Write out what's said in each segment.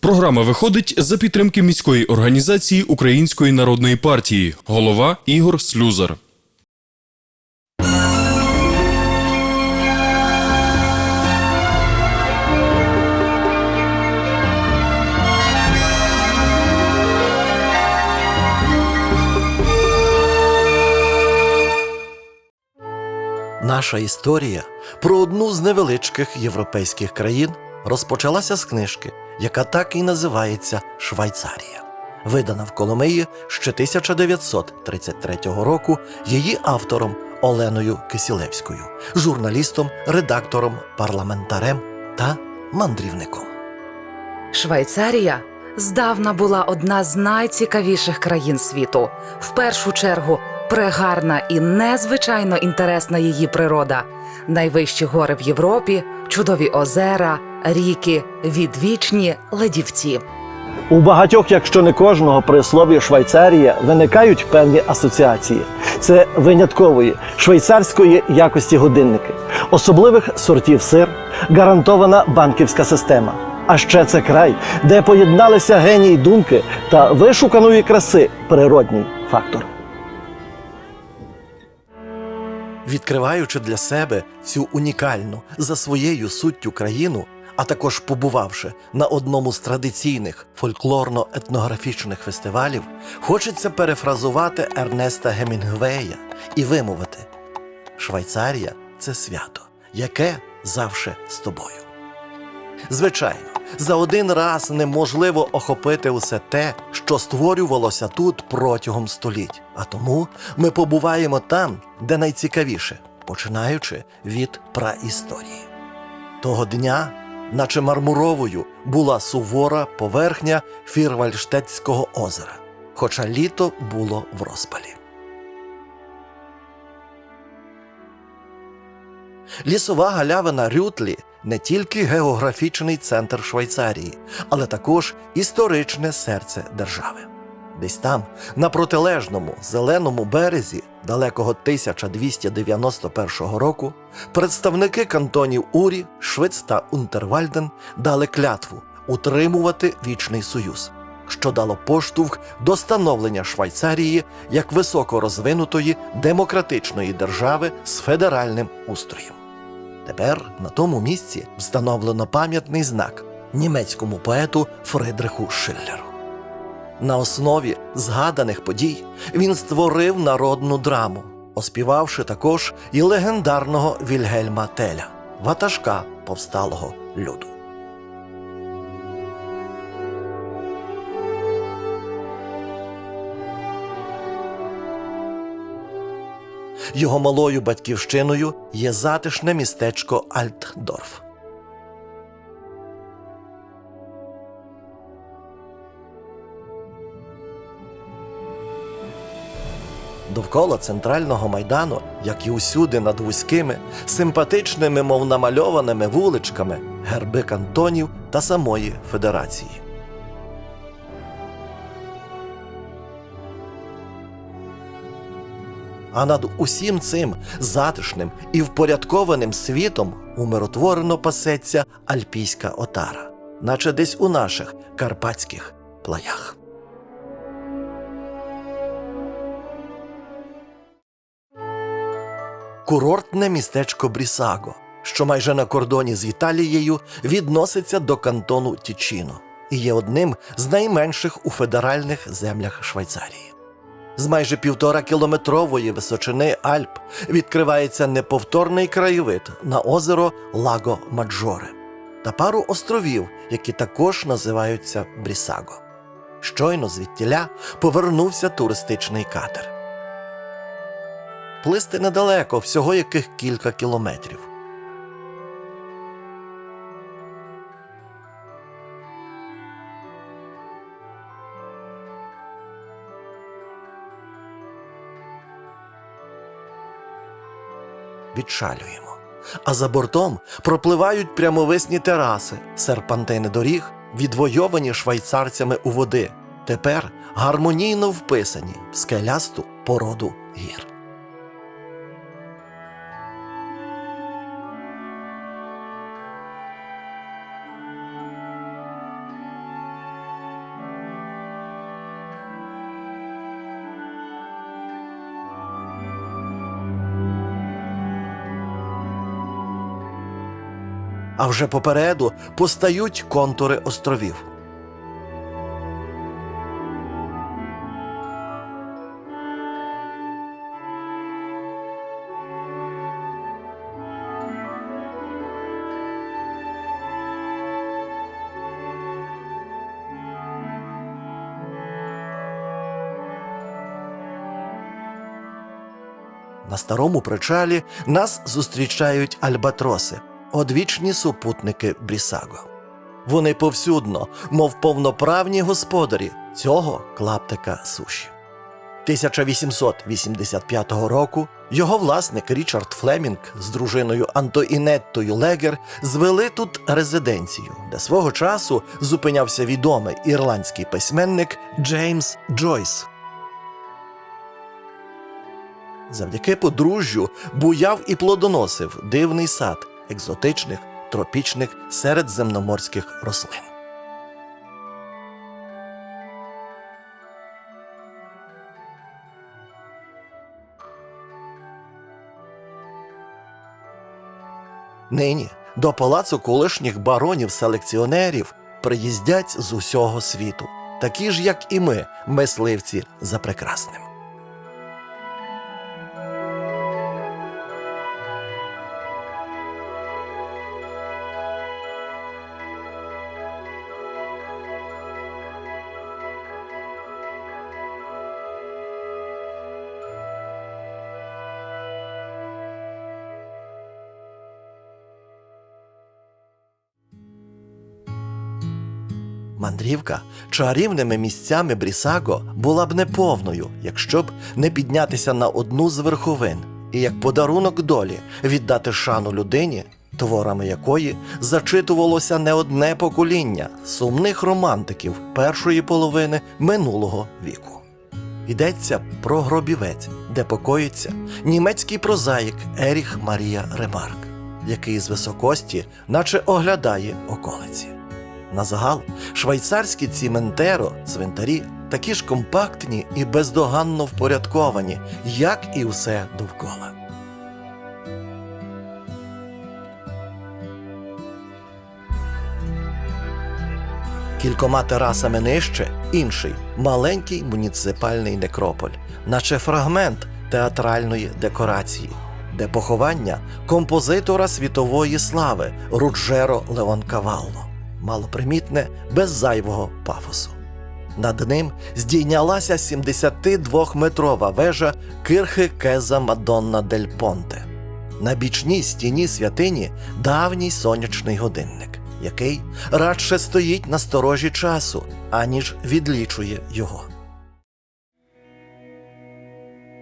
Програма виходить за підтримки міської організації Української народної партії. Голова Ігор Слюзар. Наша історія про одну з невеличких європейських країн розпочалася з книжки, яка так і називається Швайцарія. Видана в Коломиї ще 1933 року її автором Оленою Кисілевською, журналістом, редактором, парламентарем та мандрівником. Швейцарія здавна була одна з найцікавіших країн світу. В першу чергу прегарна і незвичайно інтересна її природа. Найвищі гори в Європі, чудові озера, ріки, відвічні ледівці. У багатьох, якщо не кожного, при слові Швейцарія виникають певні асоціації. Це виняткової швейцарської якості годинники, особливих сортів сир, гарантована банківська система. А ще це край, де поєдналися геній думки та вишуканої краси природній фактор. Відкриваючи для себе цю унікальну за своєю суттю країну, а також побувавши на одному з традиційних фольклорно-етнографічних фестивалів, хочеться перефразувати Ернеста Гемінгвея і вимовити: Швейцарія це свято, яке завше з тобою. Звичайно, за один раз неможливо охопити усе те, що створювалося тут протягом століть. А тому ми побуваємо там, де найцікавіше, починаючи від праісторії. Того дня, наче мармуровою, була сувора поверхня Фірвальштетського озера, хоча літо було в розпалі. Лісова галявина Рютлі не тільки географічний центр Швейцарії, але також історичне серце держави. Десь там, на протилежному зеленому березі далекого 1291 року, представники кантонів Урі, Швиц та Унтервальден дали клятву утримувати вічний союз, що дало поштовх до становлення Швейцарії як високорозвинутої демократичної держави з федеральним устроєм. Тепер на тому місці встановлено пам'ятний знак німецькому поету Фридриху Шиллеру. На основі згаданих подій він створив народну драму, оспівавши також і легендарного Вільгельма Теля, ватажка повсталого люду. Його малою батьківщиною є затишне містечко Альтдорф. Довкола центрального майдану, як і усюди над вузькими, симпатичними, мов намальованими вуличками, герби кантонів та самої федерації. А над усім цим затишним і впорядкованим світом умиротворено пасеться альпійська отара, наче десь у наших карпатських плаях. Курортне містечко Брісаго, що майже на кордоні з Італією, відноситься до кантону Тічіно і є одним з найменших у федеральних землях Швейцарії. З майже півтора кілометрової височини Альп відкривається неповторний краєвид на озеро Лаго Маджоре та пару островів, які також називаються Брісаго. Щойно звідтіля повернувся туристичний катер. Плисти недалеко, всього яких кілька кілометрів. Відшалюємо. А за бортом пропливають прямовисні тераси, серпантини доріг, відвойовані швейцарцями у води, тепер гармонійно вписані в скелясту породу гір. А вже попереду постають контури островів. На старому причалі нас зустрічають альбатроси, одвічні супутники Брісаго. Вони повсюдно, мов повноправні господарі цього клаптика суші. 1885 року його власник Річард Флемінг з дружиною Антоінеттою Легер звели тут резиденцію, де свого часу зупинявся відомий ірландський письменник Джеймс Джойс. Завдяки подружжю буяв і плодоносив дивний сад екзотичних, тропічних середземноморських рослин. Нині до палацу колишніх баронів-селекціонерів приїздять з усього світу, такі ж, як і ми, мисливці за прекрасним. Мандрівка чарівними місцями Брісаго була б неповною, якщо б не піднятися на одну з верховин і як подарунок долі віддати шану людині, творами якої зачитувалося не одне покоління сумних романтиків першої половини минулого віку. Йдеться про гробівець, де покоїться німецький прозаїк Еріх Марія Ремарк, який з високості, наче оглядає околиці. На загал швейцарські ціментеро, цвинтарі такі ж компактні і бездоганно впорядковані, як і все довкола. Кількома терасами нижче інший маленький муніципальний некрополь, наче фрагмент театральної декорації, де поховання композитора світової слави Руджеро Леонкавалло малопримітне, без зайвого пафосу. Над ним здійнялася 72-метрова вежа кирхи Кеза Мадонна дель Понте. На бічній стіні святині давній сонячний годинник, який радше стоїть на сторожі часу, аніж відлічує його.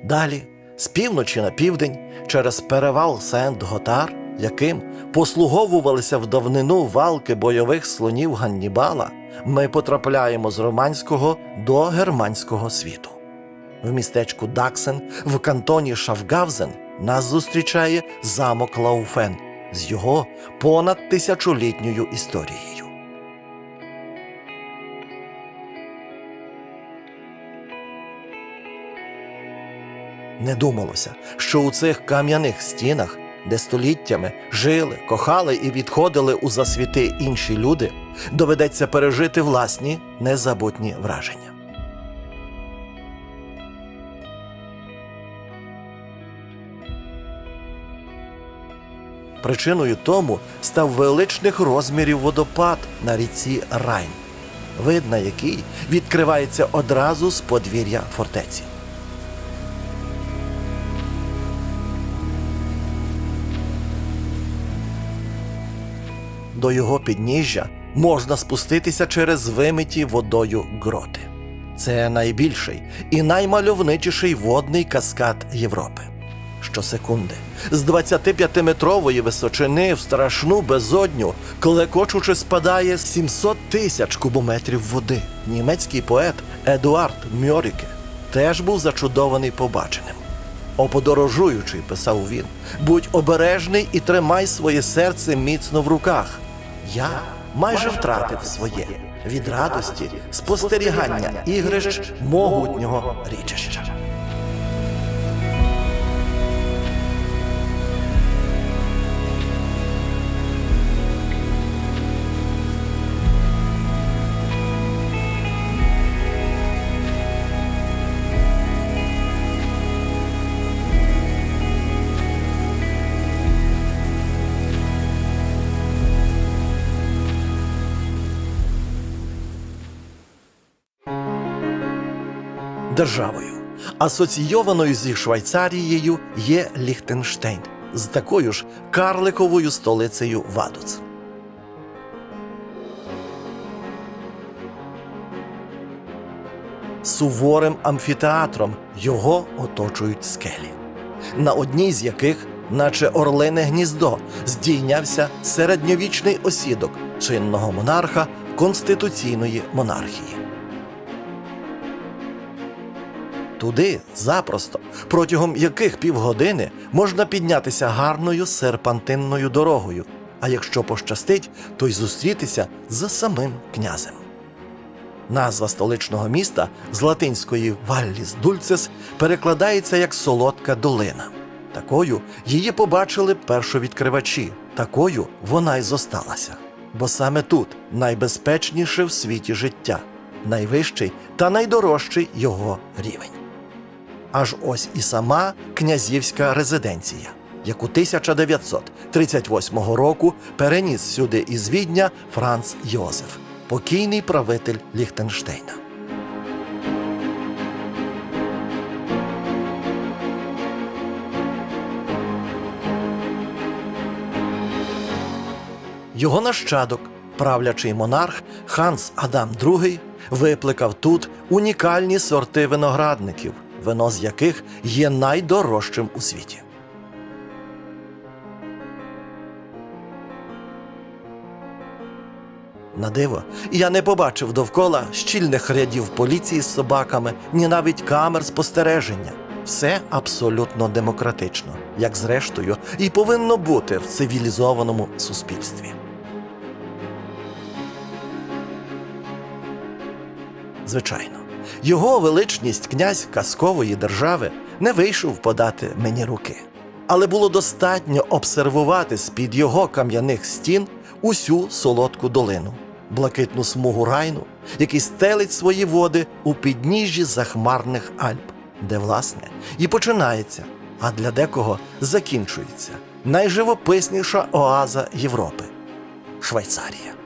Далі, з півночі на південь, через перевал Сент-Готар, яким послуговувалися в давнину валки бойових слонів Ганнібала, ми потрапляємо з романського до германського світу. В містечку Даксен в кантоні Шафгавзен нас зустрічає замок Лауфен з його понад тисячолітньою історією. Не думалося, що у цих кам'яних стінах, де століттями жили, кохали і відходили у засвіти інші люди, доведеться пережити власні незабутні враження. Причиною тому став величних розмірів водопад на ріці Райн, вид на який відкривається одразу з подвір'я фортеці. До його підніжжя можна спуститися через вимиті водою гроти. Це найбільший і наймальовничіший водний каскад Європи. Щосекунди з 25-метрової височини в страшну безодню, клекочучи спадає 700 тисяч кубометрів води. Німецький поет Едуард Мьоріке теж був зачудований побаченим. Оподорожуючи, писав він, будь обережний і тримай своє серце міцно в руках. Я майже втратив своє від радості спостерігання ігрищ могутнього річища. Державою. Асоційованою зі Швейцарією є Ліхтенштейн з такою ж карликовою столицею Вадуц. Суворим амфітеатром його оточують скелі, на одній з яких, наче орлине гніздо, здійнявся середньовічний осідок чинного монарха конституційної монархії. Туди запросто, протягом яких півгодини можна піднятися гарною серпантинною дорогою, а якщо пощастить, то й зустрітися з самим князем. Назва столичного міста з латинської Валліс Дульцес перекладається як солодка долина. Такою її побачили першовідкривачі, такою вона й зосталася. Бо саме тут найбезпечніше в світі життя, найвищий та найдорожчий його рівень. Аж ось і сама князівська резиденція, яку 1938 року переніс сюди із Відня Франц Йозеф, покійний правитель Ліхтенштейна. Його нащадок, правлячий монарх Ханс Адам II, викликав тут унікальні сорти виноградників, вино з яких є найдорожчим у світі. На диво, я не побачив довкола щільних рядів поліції з собаками, ні навіть камер спостереження. Все абсолютно демократично, як зрештою, і повинно бути в цивілізованому суспільстві. Звичайно, його величність князь казкової держави не вийшов подати мені руки, але було достатньо обсервувати з-під його кам'яних стін усю солодку долину, блакитну смугу райну, який стелить свої води у підніжжі захмарних Альп, де, власне, і починається, а для декого закінчується найживописніша оаза Європи Швейцарія.